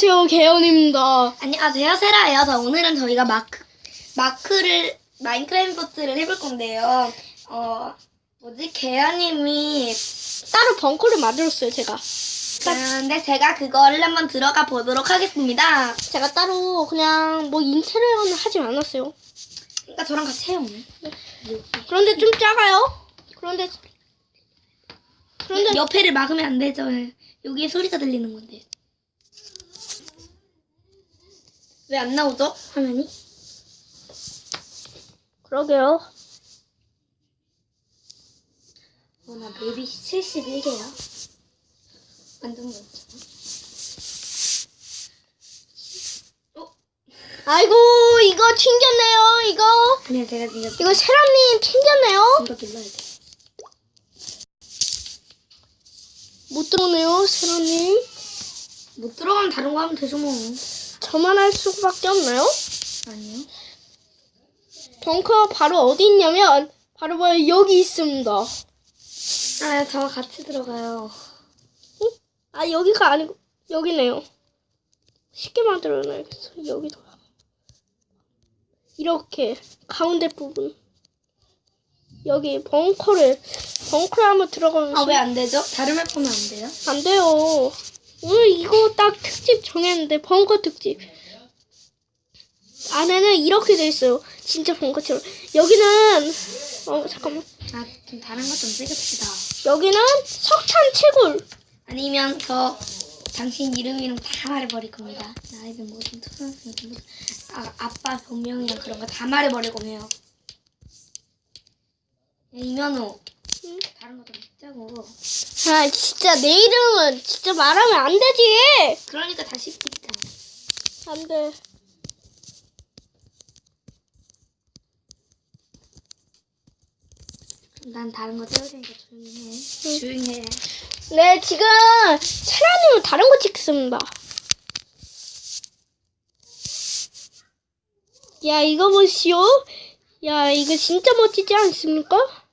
안녕하세요, 개연입니다. 안녕하세요 세라예요. 자 오늘은 저희가 마크 마크를 마인크래프트를 해볼 건데요. 어 뭐지 개야님이 따로 벙커를 만들었어요, 제가. 근데 제가 그거를 한번 들어가 보도록 하겠습니다. 제가 따로 그냥 뭐 인테리어는 하지 않았어요. 그러니까 저랑 같이 해요 오늘. 그런데 좀 작아요. 그런데 그런데 옆에를 막으면 안 되죠. 여기에 소리가 들리는 건데. 왜 안 나오죠? 화면이? 그러게요. 어, 나 베이비 71개야. 완전 멋져. 어? 아이고 이거 튕겼네요. 이거 그냥 제가 이거 이거 세라님 튕겼네요. 이거 눌러야 돼. 못 들어오네요, 세라님. 못 들어가면 다른 거 하면 되죠 뭐. 저만 할 수밖에 없나요? 아니요. 벙커 바로 어디 있냐면 바로 바로 여기 있습니다. 아, 저와 같이 들어가요. 아 여기가 아니고 여기네요. 쉽게 만들어놔야겠어. 여기도 이렇게 가운데 부분 여기 벙커를 벙커에 한번 들어가면 아, 왜 안 되죠? 다른 맵 보면 안 돼요? 안 돼요. 오늘 이거 딱 특집 정했는데 벙커 특집. 안에는 이렇게 돼 있어요. 진짜 벙커처럼. 여기는 어 잠깐만. 아, 좀 다른 거좀 찍읍시다. 여기는 석탄 채굴. 아니면 저 당신 이름이랑 다 말해버릴 겁니다. 나이든 뭐든 초등학생 뭐든 아, 아빠 본명이랑 그런 거 다 말해버릴 거네요. 야, 이면호. 응? 다른 거좀 찍자고. 아 진짜 내 이름은 진짜 말하면 안 되지. 그러니까 다시 찍자. 안 돼. 난 다른 거 테니까 조용히 해. 조용히 해. 네 지금 세라님은 다른 거 찍습니다. 야 이거 보시오. 야 이거 진짜 멋지지 않습니까?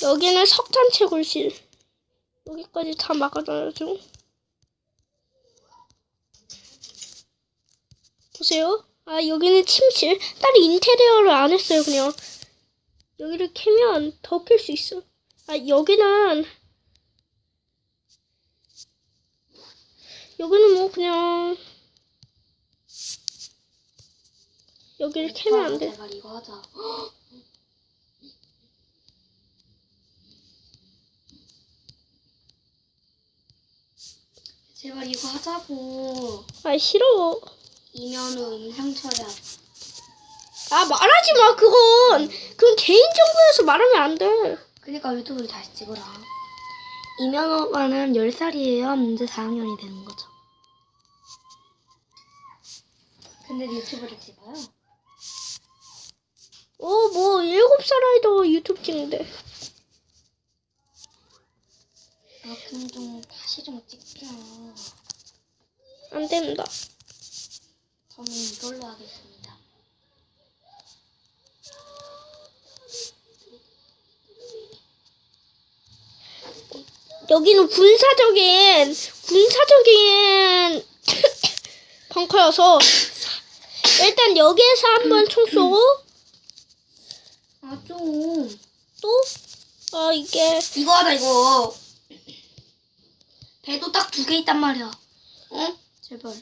여기는 석탄 채굴실. 여기까지 다 막아놔야죠. 보세요. 아 여기는 침실. 딸이 인테리어를 안 했어요 그냥. 여기를 캐면 더 캘 수 있어. 아 여기는 여기는 뭐 그냥 여기를 캐면 안 돼. 제발 이거 하자. 제발 이거 하자고. 아 싫어. 이면우 음성 처리야. 아 말하지 마 그건 그건 개인 정보여서 말하면 안 돼. 그러니까 유튜브를 다시 찍어라. 이면호가는 10살이에요. 이제 4학년이 되는 거죠. 근데 유튜브를 찍어요? 어뭐 일곱 살 아이도 유튜브 찍는데. 아, 그럼 좀 다시 좀 찍자. 안 됩니다. 저는 이걸로 하겠습니다. 여기는 군사적인 군사적인 벙커여서 일단 여기에서 한번 총 쏘고 아, 좀. 또 아 이게 이거 하자, 이거. 배도 딱 두 개 있단 말이야. 어? 제발.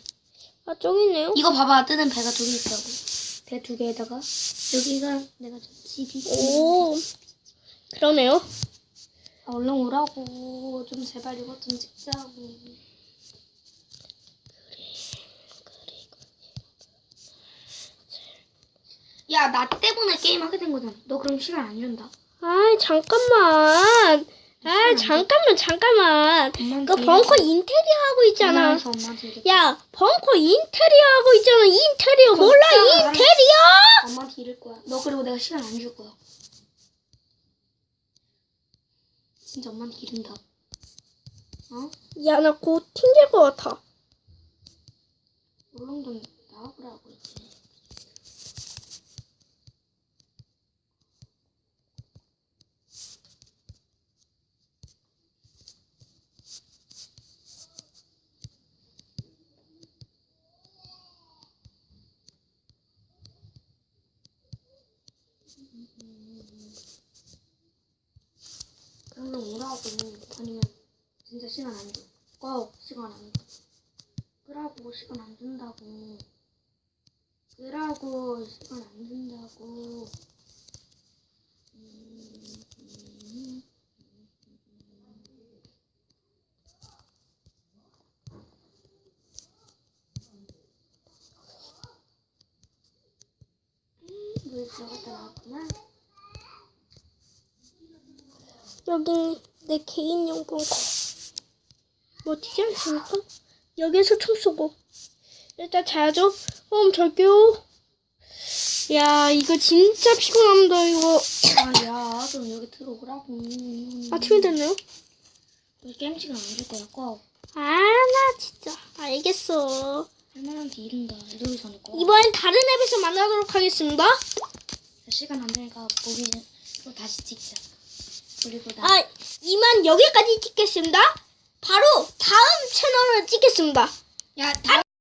아 저기 있네요. 이거 봐봐. 뜨는 배가 두 개 있다고. 배 두 개에다가 여기가 내가 저 집이. 오 그러네요. 아, 얼른 오라고. 좀 제발 이것 좀 찍자고. 야, 나 때문에 게임 하게 된 거잖아. 너 그럼 시간 안 준다. 아이 잠깐만. 아 잠깐만 잠깐만. 그 벙커 인테리어 하고 있잖아. 전화해서 엄마한테. 야 벙커 인테리어 하고 있잖아. 인테리어 몰라 진짜 인테리어? 엄마한테 이럴 거야. 너 그리고 내가 시간 안 줄 거야. 진짜 엄마한테 이른다. 어? 야 나 곧 튕길 것 같아. 좀 나와보라고 이제. 그러면 오라고 아니면 진짜 시간 안 줘. 꼭 시간 안 줘. 끄라고 시간 안 준다고. 끄라고 시간 안 준다고. 들어갔다 나왔구나. 여기 내 개인용품 멋지지 않습니까? 여기서 총 쏘고 일단 자야죠. 그럼 잘게요. 야 이거 진짜 피곤합니다 이거. 아, 야, 좀 여기 들어오라고. 아침이 됐나요? 왜 게임 시간 안줄 거야, 꼭. 아나 진짜 알겠어. 할만한테 이른다. 이러기 전에 꼭. 이번엔 다른 앱에서 만나도록 하겠습니다. 시간 안 되니까 보기 전또 다시 찍자. 그리고 나 아 이만 여기까지 찍겠습니다. 바로 다음 채널을 찍겠습니다. 야, 다